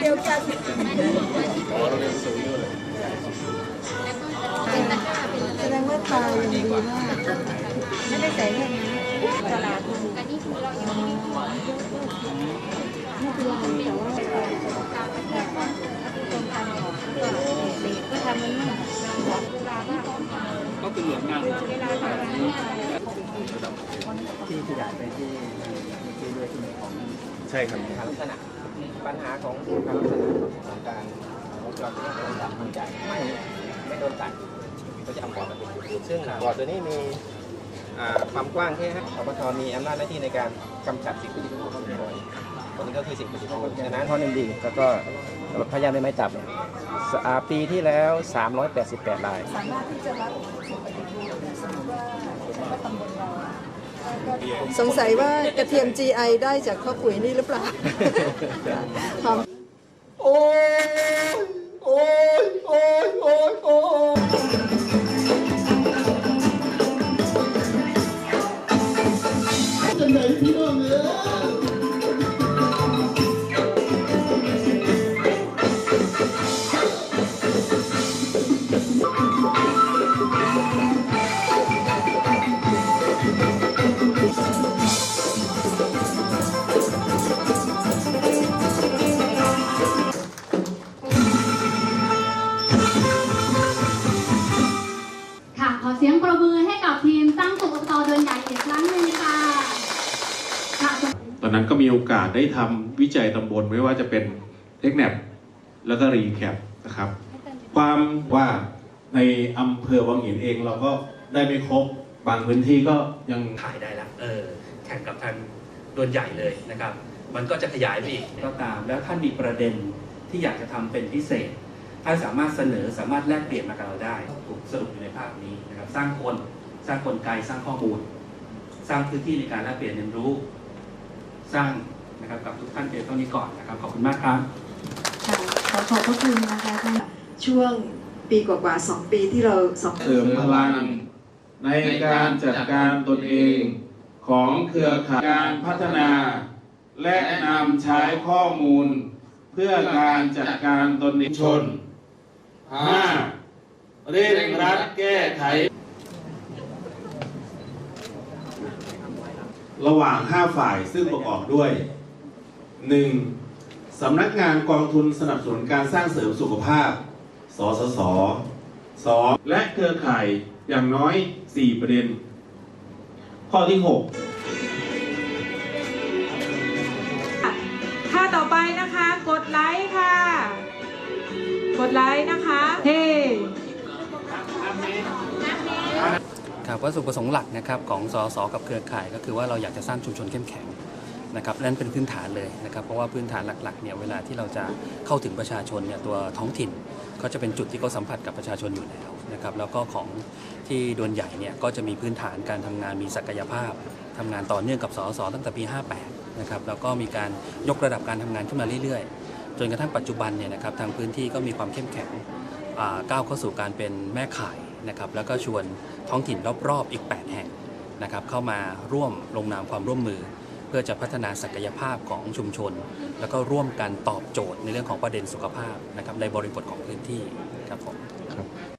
เดียวกันเป็นตะกร้าเป็นอะไรแสดงว่าตายังดีมากไม่ได้ใส่แค่นี้ตลาดทุนอันนี้คือเรายังไม่มีนี่คือเราแต่ว่าการพัฒนาบ้านคนทำออกแล้วก็เด็กก็ทำมันมั่งเวลาบ้างก็คือเหมือนงานเวลาทำงาน ไปที่ที่ด้วยที่ของใช่ครับการลักษณะปัญหาของการลักษณะของการวงจรที่โดนตัดมันใหญ่ไม่ไม่โดนตัดก็จะทำบ่อมาเป็นจุดๆซึ่งบ่อตัวนี้มีอ่าความกว้างแค่ฮะปปทมีอำนาจหน้าที่ในการกำจัดสิ่งปฏิกูลเข้าไปก่อนตัวนี้ก็คือสิ่งปฏิกูลฉะนั้นท่อนินดีแล้วก็พยายามไม่ไม้จับเนี่ยสอ่าปีที่แล้ว 388รายสามารถที่จะรับ สงสัยว่ากระเทียม GI ได้จากข้าวปุ๋ยนี่หรือเปล่าหอมโอ้ยโอ้ยโอ้ยโอ้ยโอ้ยจะไหนพี่น้องเอ้ อนนั้นก็มีโอกาสได้ทำวิจัยตำบลไม่ว่าจะเป็นเทคแนปแล้วก็รีแคปนะครับ ความว่าในอำเภอวังหินเองเราก็ได้ไม่ครบบางพื้นที่ก็ยังถ่ายได้แล้วเออแข่งกับทางดวนใหญ่เลยนะครับ มันก็จะขยายไปอีกก็ตาม แล้วท่านมีประเด็นที่อยากจะทำเป็นพิเศษท่านสามารถเสนอสามารถแลกเปลี่ยนมากับเราได้ถูกสรุปอยู่ในภาพนี้นะครับ สร้างคน สร้างกลไกสร้างข้อมูล สร้างพื้นที่ในการแลกเปลี่ยนเรียนรู้ สร้างนะครับกับทุกท่านเพียงเท่านี้ก่อนนะครับขอบคุณมากครับค่ะขอขอบพระคุณนะคะท่านช่วงปีกว่าๆสองปีที่เราสองเสริมพลังในการจัดการตนเองของเครือข่ายการพัฒนา และนำใช้ข้อมูล เพื่อการจัดการตนเองชน 5. เร่งรัดแก้ไข ระหว่าง 5 ฝ่ายซึ่งประกอบด้วย 1. สำนักงานกองทุนสนับสนุนการสร้างเสริมสุขภาพ สสส 2. และเครือข่ายอย่างน้อย 4 ประเด็น ข้อที่6ท่าต่อไปนะคะ กดไลค์ค่ะ กดไลค์นะคะ เฮ้ ครับวัตถุประสงค์หลักนะครับของสสกับเครือข่าย ก็คือว่าเราอยากจะสร้างชุมชนเข้มแข็งนะครับนั่นเป็นพื้นฐานเลยนะครับเพราะว่าพื้นฐานหลักๆเนี่ยเวลาที่เราจะเข้าถึงประชาชนเนี่ยตัวท้องถิ่นก็จะเป็นจุดที่เขาสัมผัสกับประชาชนอยู่แล้วนะครับแล้วก็ของที่ดวนใหญ่เนี่ยก็จะมีพื้นฐานการทำงานมีศักยภาพทำงานต่อเนื่องกับสสตั้งแต่ปี 58นะครับแล้วก็มีการยกระดับการทำงานขึ้นมาเรื่อยๆ จนกระทั่งปัจจุบันเนี่ยนะครับทางพื้นที่ก็มีความเข้มแข็ง ก้าวเข้าสู่การเป็นแม่ข่ายนะครับแล้วก็ชวนท้องถิ่นรอบๆอีก 8 แห่งนะครับเข้ามาร่วมลงนามความร่วมมือ เพื่อจะพัฒนาศักยภาพของชุมชน แล้วก็ร่วมกันตอบโจทย์ในเรื่องของประเด็นสุขภาพนะครับในบริบทของพื้นที่ครับผม